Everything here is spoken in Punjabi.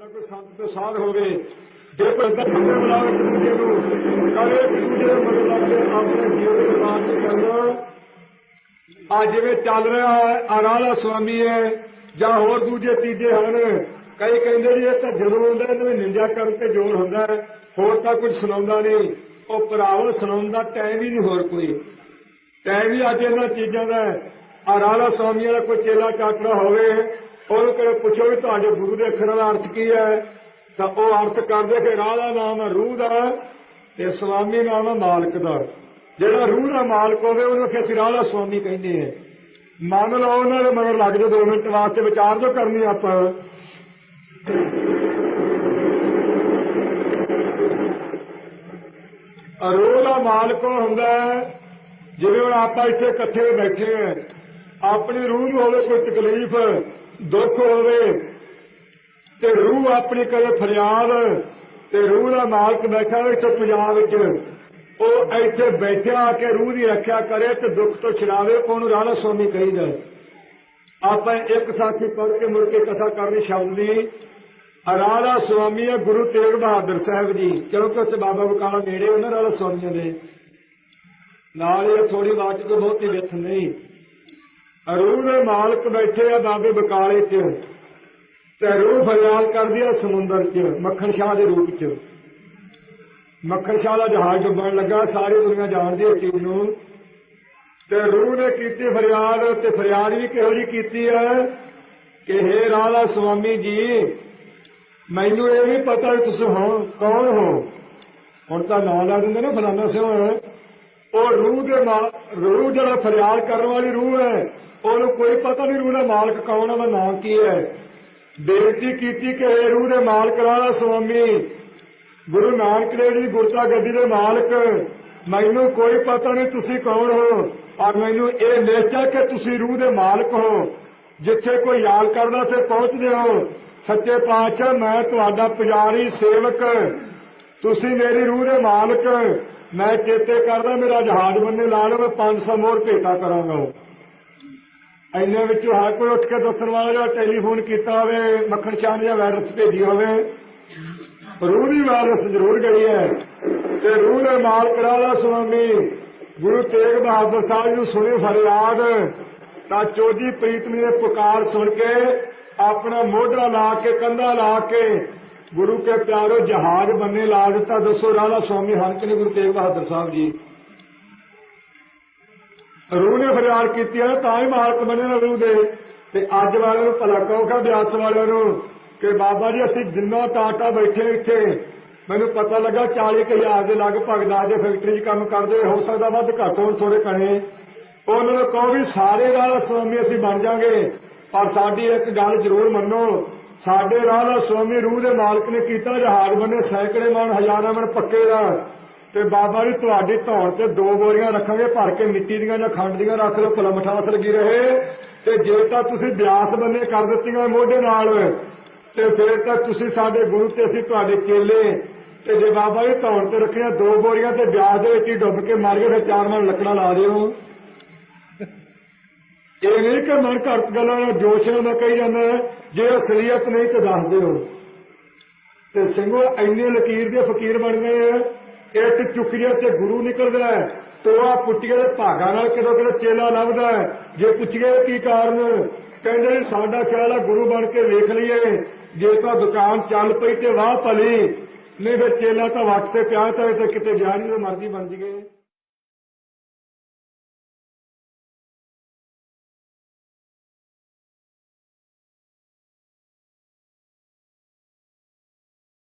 ਸਾਡਾ ਕੋਈ ਸੰਤ ਤੇ ਸਾਧ ਹੋਵੇ। ਜੇ ਕੋਈ ਤਾਂ ਬੰਦੇ ਬੁਲਾਵੇ ਇੱਕ ਦੂਜੇ ਨੂੰ ਕਰੇ ਇੱਕ ਦੂਜੇ ਦੇ ਮਦਦ ਲੱਗ ਕੇ ਆਪਣੇ ਜੀਵਨ ਦੇ ਬਾਤ ਨਹੀਂ ਕਰਨਾ ਆ ਜਿਵੇਂ ਚੱਲ ਰਿਹਾ ਹੈ ਆਰਾਲਾ ਸੁਆਮੀ ਹੈ ਜਾਂ ਹੋਰ ਦੂਜੇ ਤੀਜੇ ਹਨ ਕਈ ਕਹਿੰਦੇ ਜੀ ਇਹ ਤਾਂ ਜਦੋਂ ਆਉਂਦਾ ਇਹਨਾਂ ਵਿੱਚ ਨਿੰਜਾ ਕਰਨ ਤੇ ਜ਼ੋਰ ਹੁੰਦਾ ਹੈ, ਹੋਰ ਤਾਂ ਕੁਝ ਸੁਣਾਉਂਦਾ ਨਹੀਂ। ਉਹ ਭਰਾਵੋ ਸੁਣਾਉਣ ਦਾ ਟਾਈਮ ਹੀ ਨਹੀਂ ਹੋਰ ਕੋਈ। ਟਾਈਮ ਹੀ ਅੱਜ ਇਹਨਾਂ ਚੀਜ਼ਾਂ ਦਾ ਆਰਾਲਾ ਸੁਆਮੀਆਂ ਦਾ ਕੋਈ ਚੇਲਾ ਚਾਟੜਾ ਹੋਵੇ ਉਹਨੂੰ ਕਿਹੜੇ ਪੁੱਛੋ ਵੀ ਤੁਹਾਡੇ ਗੁਰੂ ਦੇ ਅੱਖਰਾਂ ਦਾ ਅਰਥ ਕੀ ਹੈ? ਤਾਂ ਉਹ ਅਰਥ ਕਰਦੇ ਕਿ ਰਾਹ ਦਾ ਨਾਮ ਹੈ ਰੂਹ ਦਾ ਤੇ ਸੁਆਮੀ ਨਾਮ ਹੈ ਮਾਲਕ ਦਾ। ਜਿਹੜਾ ਰੂਹ ਦਾ ਮਾਲਕ ਹੋਵੇ, ਉਹਨੂੰ ਕਿ ਅਸੀਂ ਰਾਹ ਦਾ ਸੁਆਮੀ ਕਹਿੰਦੇ ਆ ਮੰਨ ਲਓ ਉਹਨਾਂ ਦੇ ਮਗਰ ਲੱਗ ਜਾਓ 2 ਮਿੰਟ ਵਾਸਤੇ ਵਿਚਾਰ ਜੋ ਕਰਨੀ ਆਪਾਂ। ਰੂਹ ਦਾ ਮਾਲਕ ਹੁੰਦਾ ਜਿਵੇਂ ਹੁਣ ਆਪਾਂ ਇੱਥੇ ਇਕੱਠੇ ਬੈਠੇ ਆ ਆਪਣੀ ਰੂਹ ਨੂੰ ਹੋਵੇ ਕੋਈ ਤਕਲੀਫ ਦੁੱਖ ਹੋਵੇ ਤੇ ਰੂਹ ਆਪਣੀ ਕਰੇ ਫਰਿਆਦ ਤੇ ਰੂਹ ਦਾ ਮਾਲਕ ਬੈਠਾ ਹੋਵੇ ਇੱਥੇ ਪੰਜਾਬ ਵਿੱਚ। ਉਹ ਇੱਥੇ ਬੈਠਿਆ ਆ ਕੇ ਰੂਹ ਦੀ ਰੱਖਿਆ ਕਰੇ ਤੇ ਦੁੱਖ ਤੋਂ ਛਡਾਵੇ, ਉਹਨੂੰ ਰਾਣਾ ਸੋਮੀ ਕਹੀਦਾ ਆਪਾਂ ਇੱਕ ਸਾਥੀ ਪੜ੍ਹ ਕੇ ਮੁੜ ਕੇ ਕਥਾ ਕਰਨੀ ਸ਼ਬਦ ਦੀ ਰਾਣਾ ਸੁਆਮੀ ਹੈ ਗੁਰੂ ਤੇਗ ਬਹਾਦਰ ਸਾਹਿਬ ਜੀ। ਕਿਉਂਕਿ ਉੱਥੇ ਬਾਬਾ ਬਕਾਲਾ ਨੇੜੇ ਉਹਨਾਂ ਰਾਣਾ ਸੁਆਮੀਆਂ ਦੇ। ਨਾਲ ਇਹ ਥੋੜੀ ਬਾਤ ਤੋਂ ਬਹੁਤੀ ਵਿੱਥ ਨਹੀਂ। ਰੂਹ ਦੇ ਮਾਲਕ ਬੈਠੇ ਆ ਬਾਬੇ ਬਕਾਲੇ 'ਚ। ਤੇ ਰੂਹ ਫਰਿਆਦ ਕਰਦੀ ਆ ਸਮੁੰਦਰ 'ਚ, ਮੱਖਣ ਸ਼ਾਹ ਦੇ ਰੂਪ 'ਚ। ਮੱਖਣ ਸ਼ਾਹ ਦਾ ਜਹਾਜ਼ ਡੁੱਬਣ ਲੱਗਾ, ਸਾਰੀ ਦੁਨੀਆ ਜਾਣਦੀ ਹੈ ਚੀਜ਼ ਨੂੰ। ਤੇ ਰੂਹ ਨੇ ਕੀਤੀ ਫਰਿਆਦ, ਤੇ ਫਰਿਆਦ ਵੀ ਕਿਹੋ ਜੀ ਕੀਤੀ ਹੈ ਕਿ हे ਰਾਧਾ ਸੁਆਮੀ ਜੀ, ਮੈਨੂੰ ਇਹ ਵੀ ਪਤਾ ਵੀ ਤੁਸੀਂ ਹੋ, ਕੌਣ ਹੋ? ਹੁਣ ਤਾਂ ਨਾਂ ਲਾ ਦਿੰਦੇ ਨੇ ਫਲਾਣਾ ਸਿੰਘ ਉਹ ਰੂਹ ਦੇ ਰੂਹ ਜਿਹੜਾ ਫਰਿਆਦ ਕਰਨ ਵਾਲੀ ਰੂਹ ਹੈ ਉਹਨੂੰ ਕੋਈ ਪਤਾ ਨਹੀਂ ਰੂਹ ਦਾ ਮਾਲਕ ਕੌਣ ਉਹਦਾ ਨਾਮ ਕੀ ਹੈ। ਬੇਨਤੀ ਕੀਤੀ ਕਿ ਇਹ ਰੂਹ ਦੇ ਮਾਲਕ ਰਾਧਾ ਸੁਆਮੀ ਗੁਰੂ ਨਾਨਕ ਦੇਵ ਜੀ ਗੁਰਤਾ ਗੱਦੀ ਦੇ ਮਾਲਕ, ਮੈਨੂੰ ਕੋਈ ਪਤਾ ਨਹੀਂ ਤੁਸੀਂ ਕੌਣ ਹੋ, ਔਰ ਮੈਨੂੰ ਇਹ ਨਿਸ਼ਚੈ ਕਿ ਤੁਸੀਂ ਰੂਹ ਦੇ ਮਾਲਕ ਹੋ। ਜਿੱਥੇ ਕੋਈ ਯਾਦ ਕਰਦਾ ਤੇ ਪਹੁੰਚਦੇ ਹੋ। ਸੱਚੇ ਪਾਤਸ਼ਾਹ, ਮੈਂ ਤੁਹਾਡਾ ਪੁਜਾਰੀ, ਸੇਵਕ। ਤੁਸੀਂ ਮੇਰੀ ਰੂਹ ਦੇ ਮਾਲਕ। ਮੈਂ ਚੇਤੇ ਕਰਦਾ, ਮੇਰਾ ਜਹਾਜ਼ ਬੰਨੇ ਲਾ ਲਓ ਮੈਂ 500 ਮੋਰ ਭੇਟਾ ਕਰਾਂਗਾ। ਇੰਨੇ ਵਿੱਚੋਂ ਹਰ ਕੋਈ ਉੱਠ ਕੇ ਦੱਸਣ ਵਾਲਾ ਜਿਹੜਾ ਟੈਲੀਫੋਨ ਕੀਤਾ ਹੋਵੇ, ਮੱਖਣ ਸ਼ਾਹ ਜਾਂ ਵਾਇਰਸ ਭੇਜੀ ਹੋਵੇ, ਰੂਹ ਦੀ ਵਾਇਰਸ ਜ਼ਰੂਰ ਗਈ ਹੈ। ਤੇ ਰੂਹ ਦੇ ਮਾਲਕ ਰਾਧਾ ਸੁਆਮੀ, ਗੁਰੂ ਤੇਗ ਬਹਾਦਰ ਸਾਹਿਬ ਨੂੰ ਸੁਣੀ ਫਰਿਆਦ, ਤਾਂ ਚੋਜੀ ਪ੍ਰੀਤਮੀ ਦੇ ਪੁਕਾਰ ਸੁਣ ਕੇ ਆਪਣਾ ਮੋਢਾ ਲਾ ਕੇ, ਕੰਧਾ ਲਾ ਕੇ ਗੁਰੂ ਕੇ ਪਿਆਰੋ ਜਹਾਜ਼ ਬੰਨੇ ਲਾ ਦਿੱਤਾ। ਦੱਸੋ ਰਾਧਾ ਸੁਆਮੀ ਹਰਕ ਨੇ ਗੁਰੂ ਤੇਗ ਬਹਾਦਰ ਸਾਹਿਬ ਜੀ ਰੂਹ ਨੇ ਫਰਿਆਦ ਕੀਤੀ ਹੈ ਤਾਂ ਹੀ ਮਾਲਕ ਬਣੇ ਨਾ ਰੂਹ ਦੇ। ਤੇ ਅੱਜ ਵਾਲਿਆਂ ਨੂੰ ਭਲਾ ਕਹੋਗਾ ਬਿਆਸ ਵਾਲਿਆਂ ਨੂੰ ਕਿ ਬਾਬਾ ਜੀ, ਅਸੀਂ ਜਿੰਨਾ ਟਾਟਾ ਬੈਠੇ ਇੱਥੇ, ਮੈਨੂੰ ਪਤਾ ਲੱਗਾ 40 ਕੁ ਹਜ਼ਾਰ ਦੇ ਲਗਭਗ ਦਾ ਦੇ ਫੈਕਟਰੀ 'ਚ ਕੰਮ ਕਰਦੇ ਹੋ ਸਕਦਾ ਵੱਧ ਘੱਟ ਹੋਣ ਥੋੜੇ ਕਣੇ। ਉਹਨਾਂ ਨੂੰ ਕਹੋ ਵੀ ਸਾਰੇ ਰਾਹ ਸੁਆਮੀ ਅਸੀਂ ਬਣ ਜਾਾਂਗੇ, ਪਰ ਸਾਡੀ ਇੱਕ ਗੱਲ ਜ਼ਰੂਰ ਮੰਨੋ, ਸਾਡੇ ਰਾਹ ਦਾ ਸੁਆਮੀ ਰੂਹ ਦੇ ਮਾਲਕ ਨੇ ਕੀਤਾ, ਜਹਾਜ਼ ਬਣੇ ਸੈਂਕੜੇ ਮਣ, ਹਜ਼ਾਰਾਂ ਮਣ ਪੱਕੇ ਦਾ। ਤੇ ਬਾਬਾ ਜੀ, ਤੁਹਾਡੀ ਧੌਣ ਤੇ ਦੋ ਬੋਰੀਆਂ ਰੱਖਾਂਗੇ, ਭਰ ਕੇ ਮਿੱਟੀ ਦੀਆਂ ਜਾਂ ਖੰਡ ਦੀਆਂ ਰੱਖ ਲਓ ਭਲਾ ਮਠਾਸ ਲੱਗੀ ਰਹੇ। ਤੇ ਜੇ ਤਾਂ ਤੁਸੀਂ ਬਿਆਸ ਬੰਨੇ ਕਰ ਦਿੱਤੀਆਂ ਮੋਢੇ ਨਾਲ, ਤੇ ਫਿਰ ਤਾਂ ਤੁਸੀਂ ਸਾਡੇ ਗੁਰੂ ਤੇ ਅਸੀਂ ਤੁਹਾਡੇ ਚੇਲੇ ਤੇ ਜੇ ਬਾਬਾ ਜੀ, ਧੌਣ ਤੇ ਰੱਖੀਆਂ ਦੋ ਬੋਰੀਆਂ ਤੇ ਬਿਆਸ ਦੇ ਵਿੱਚ ਹੀ ਡੁੱਬ ਕੇ ਮਰ ਗਏ, ਫਿਰ ਚਾਰ ਮਣ ਲੱਕੜਾਂ ਲਾ ਦਿਓ। ਇਹ ਨਹੀਂ ਕਿ ਮਨ ਘੜਤ ਗੱਲਾਂ ਦਾ ਜੋਸ਼ ਨਾਲ ਕਹੀ ਜਾਂਦਾ, ਜੇ ਅਸਲੀਅਤ ਨਹੀਂ ਤਾਂ ਦੱਸ ਦਿਓ। ਤੇ ਸਿੰਘੋ, ਇੰਨੇ ਲਕੀਰ ਦੇ ਫਕੀਰ ਬਣ ਗਏ। ਆ ਇੱਟ ਚੁੱਕੀਏ ਤੇ ਗੁਰੂ ਨਿਕਲਦਾ ਹੈ ਟੋਆ ਪੁੱਟੀਏ ਦੇ ਭਾਗਾ ਨਾਲ ਕਿਦੋਂ ਕਿਦੋਂ ਚੇਲਾ ਲੱਭਦਾ ਹੈ। ਜੇ ਪੁੱਛੀਏ ਕੀ ਕਾਰਨ, ਕਹਿੰਦੇ ਸਾਡਾ ਖਿਆਲ ਆ ਗੁਰੂ ਬਣ ਕੇ ਵੇਖ ਲਈਏ, ਜੇ ਤਾਂ ਦੁਕਾਨ ਚੱਲ ਪਈ ਤੇ ਵਾਹ ਭਲੀ, ਨਹੀਂ ਫਿਰ ਚੇਲਾ ਤਾਂ ਵਕਤ ਤੇ ਪਿਆ ਤਾਂ ਕਿਤੇ ਜਾ ਨਹੀਂ ਮਰਜ਼ੀ ਬਣ ਜੀਏ।